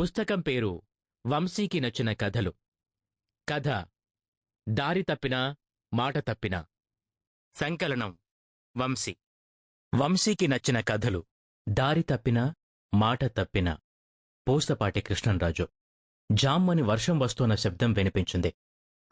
పుస్తకం పేరు వంశీకి నచ్చిన కథలు. కథ దారి తప్పినా మాట తప్పినా. సంకలనం వంశీ. వంశీకి నచ్చిన కథలు దారి తప్పినా మాట తప్పినా. పోస్తపాటి కృష్ణంరాజు జామ్మని వర్షం వస్తోన్న శబ్దం వినిపించింది.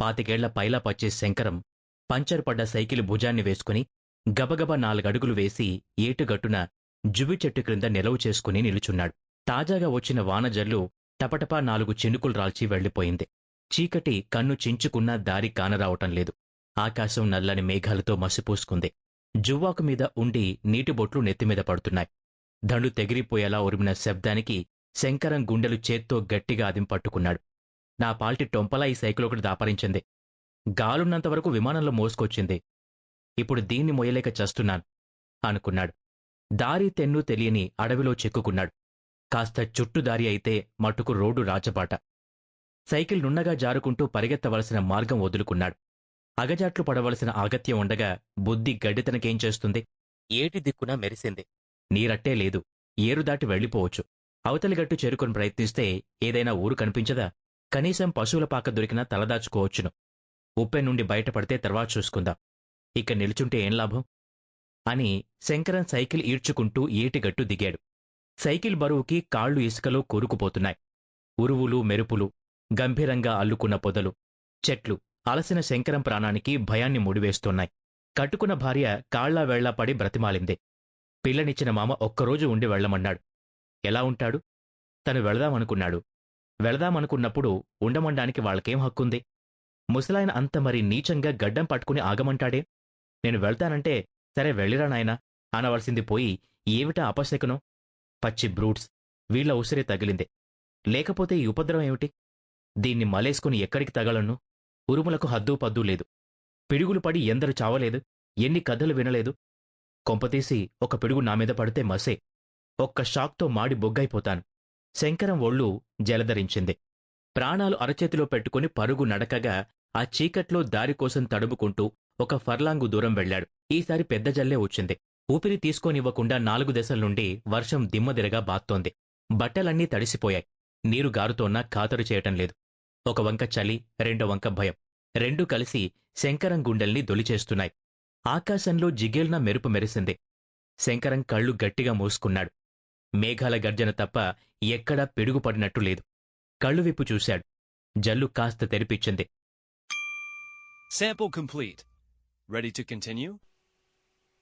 పాతికేళ్ళ పైలా పచ్చే శంకరం పంచర్ పడ్డ సైకిల్ భుజాన్ని వేసుకుని గబగబా నాలుగడుగులు వేసి ఏటుగట్టున జువి చెట్టు క్రింద నిలవు చేసుకుని నిలుచున్నాడు. తాజాగా వచ్చిన వానజల్లు టపటపా నాలుగు చినుకులు రాల్చి వెళ్ళిపోయింది చీకటి కన్ను చించుకున్నా దారి కానరావటం లేదు. ఆకాశం నల్లని మేఘాలతో మసిపూసుకుంది. జువ్వాకు మీద ఉండి నీటిబొట్లు నెత్తిమీద పడుతున్నాయి. దండు తెగిరిపోయేలా ఉరిమిన శబ్దానికి శంకరం గుండెలు చేత్తో గట్టిగా అదింపట్టుకున్నాడు నా పాల్టి టొంపలా ఈ సైకిల్ ఒకటి దాపరించింది. గాలున్నంతవరకు విమానంలో మోసుకొచ్చింది. ఇప్పుడు దీన్ని మొయ్యలేక చస్తున్నాను అనుకున్నాడు. దారి తెన్ను తెలియని అడవిలో చిక్కుకున్నాడు. కాస్త చుట్టుదారి అయితే మటుకు రోడ్డు రాచబాట. సైకిల్ నున్నగా జారుకుంటూ పరిగెత్తవలసిన మార్గం వదులుకున్నాడు. అగజాట్లు పడవలసిన ఆగత్యం ఉండగా బుద్ధి గడ్డితనకేం చేస్తుంది? ఏటి దిక్కున మెరిసింది? నీరట్టే లేదు. ఏరు దాటి వెళ్ళిపోవచ్చు. అవతలిగట్టు చేరుకొని ప్రయత్నిస్తే ఏదైనా ఊరు కనిపించదా? కనీసం పశువుల పాక దొరికినా తలదాచుకోవచ్చును. ఉప్పె నుండి బయటపడితే తర్వాత చూసుకుందాం. ఇక నిలుచుంటే ఏం లాభం? అని శంకరన్ సైకిల్ ఈడ్చుకుంటూ ఏటిగట్టు దిగాడు. సైకిల్ బరువుకి కాళ్ళు ఇసుకలో కూరుకుపోతున్నాయి. ఉరువులు మెరుపులు గంభీరంగా అల్లుకున్న పొదలు చెట్లు అలసిన శంకరం ప్రాణానికి భయాన్ని ముడివేస్తున్నాయి. కట్టుకున్న భార్య కాళ్ళా వేళ్ళా పడి బ్రతిమాలింది. పిల్లనిచ్చిన మామ ఒక్కరోజు ఉండి వెళ్ళమన్నాడు. ఎలా ఉంటాడు? తను వెళదామనుకున్నాడు. వెళదామనుకున్నప్పుడు ఉండమండానికి వాళ్ళకేం హక్కుంది? ముసలాయన అంత మరి నీచంగా గడ్డం పట్టుకుని ఆగమంటాడే? నేను వెళ్తానంటే సరే వెళ్ళిరా నాయనా. అనవలసింది పోయి ఏమిటా అపశకునం పచ్చి బ్రూట్స్ వీళ్ళ ఉసిరే తగిలింది. లేకపోతే ఈ ఉపద్రవం ఏమిటి? దీన్ని మలేసుకుని ఎక్కడికి తగలను? ఉరుములకు హద్దు పద్దు లేదు. పిడుగులు పడి ఎందరు చావలేదు? ఎన్ని కథలు వినలేదు? కొంపతీసి ఒక పిడుగు నా మీద పడితే మసే. ఒక్క షాక్తో మాడి బొగ్గైపోతాను. శంకరం ఒళ్ళు జలధరించింది. ప్రాణాలు అరచేతిలో పెట్టుకుని పరుగు నడకగా ఆ చీకట్లో దారికోసం తడుముకుంటూ ఒక ఫర్లాంగు దూరం వెళ్ళాడు. ఈసారి పెద్ద జల్లే వచ్చింది. ఊపిరి తీసుకోనివ్వకుండా నాలుగు దశల నుండి వర్షం దిమ్మదిరగా బాత్తోంది బట్టలన్నీ తడిసిపోయాయి. నీరు గారుతోన్నా ఖాతరు చేయటం లేదు. ఒక వంక చలి రెండో వంక భయం. రెండూ కలిసి శంకరం గుండెల్ని దొలిచేస్తున్నాయి. ఆకాశంలో జిగేల్న మెరుపు మెరిసింది. శంకరం కళ్ళు గట్టిగా మూసుకున్నాడు. మేఘాల గర్జన తప్ప ఎక్కడా పిడుగుపడినట్టు లేదు. కళ్ళు విప్పు చూశాడు. జల్లు కాస్త తెరిపించింది. Sample complete. Ready to continue?